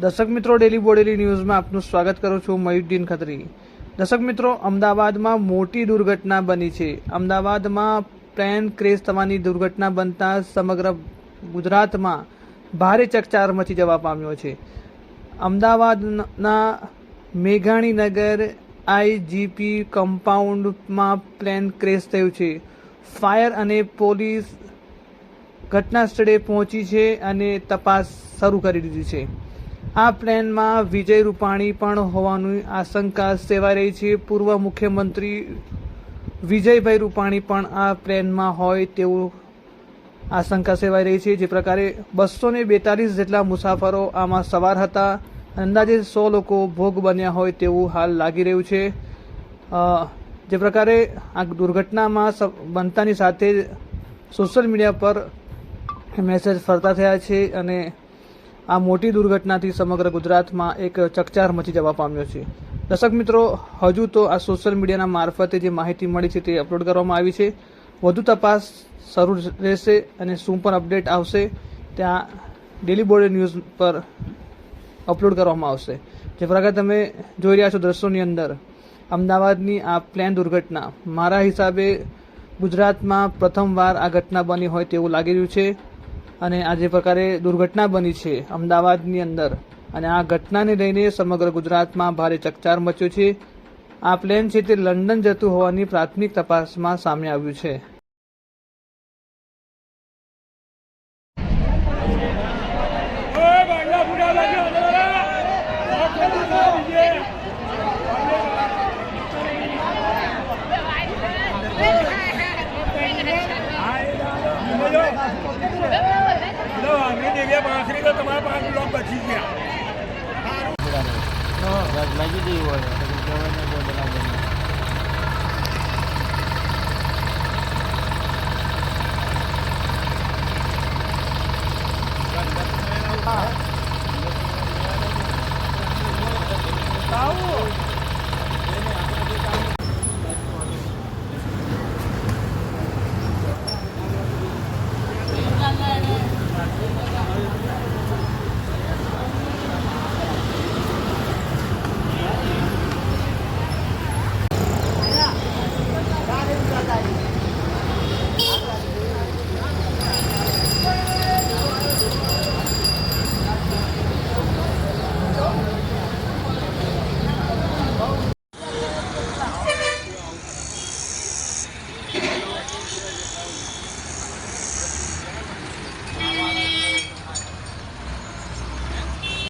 દર્શક મિત્રો ડેલી બોડેલી ન્યૂઝમાં આપનું સ્વાગત કરું છું મયુદ્દીન ખત્રી. દર્શક મિત્રો, અમદાવાદમાં મોટી દુર્ઘટના બની છે. અમદાવાદમાં પ્લેન ક્રેશ થવાની દુર્ઘટના બનતા સમગ્ર ગુજરાતમાં ભારે ચકચાર મચી જવા પામ્યો છે. અમદાવાદના મેઘાણીનગર આઈજીપી કમ્પાઉન્ડમાં પ્લેન ક્રેશ થયું છે. ફાયર અને પોલીસ ઘટના સ્થળે પહોંચી છે અને તપાસ શરૂ કરી દીધી છે. આ પ્લેનમાં વિજય રૂપાણી પણ હોવાની આશંકા સેવાઈ રહી છે. પૂર્વ મુખ્યમંત્રી વિજયભાઈ રૂપાણી પણ આ પ્લેનમાં હોય તેવું આશંકા સેવાઈ રહી છે. જે પ્રકારે બસો ને બેતાલીસ જેટલા મુસાફરો આમાં સવાર હતા. અંદાજે સો લોકો ભોગ બન્યા હોય તેવું હાલ લાગી રહ્યું છે. જે પ્રકારે આ દુર્ઘટનામાં બનતાની સાથે જ સોશિયલ મીડિયા પર મેસેજ ફરતા થયા છે અને આ મોટી દુર્ઘટનાથી સમગ્ર ગુજરાતમાં એક ચકચાર મચી જવા પામ્યો છે. દર્શક મિત્રો, હજુ તો આ સોશિયલ મીડિયાના મારફતે જે માહિતી મળી છે તે અપલોડ કરવામાં આવી છે. વધુ તપાસ શરૂ રહેશે અને શું પણ અપડેટ આવશે ત્યાં ડેલી બોર્ડ ન્યૂઝ પર અપલોડ કરવામાં આવશે. જે પ્રકારે તમે જોઈ રહ્યા છો દ્રશ્યોની અંદર, અમદાવાદની આ પ્લેન દુર્ઘટના, મારા હિસાબે ગુજરાતમાં પ્રથમવાર આ ઘટના બની હોય તેવું લાગી રહ્યું છે. અને આ જે પ્રકારે દુર્ઘટના બની છે અમદાવાદની અંદર, અને આ ઘટનાને લઈને સમગ્ર ગુજરાતમાં ભારે ચકચાર મચ્યો છે. આ પ્લેન છે તે લંડન જતું હોવાની પ્રાથમિક તપાસમાં સામે આવ્યું છે. ઓય તો તમારા પાંચ બચી ગયા. લાગી ગયું હોય તો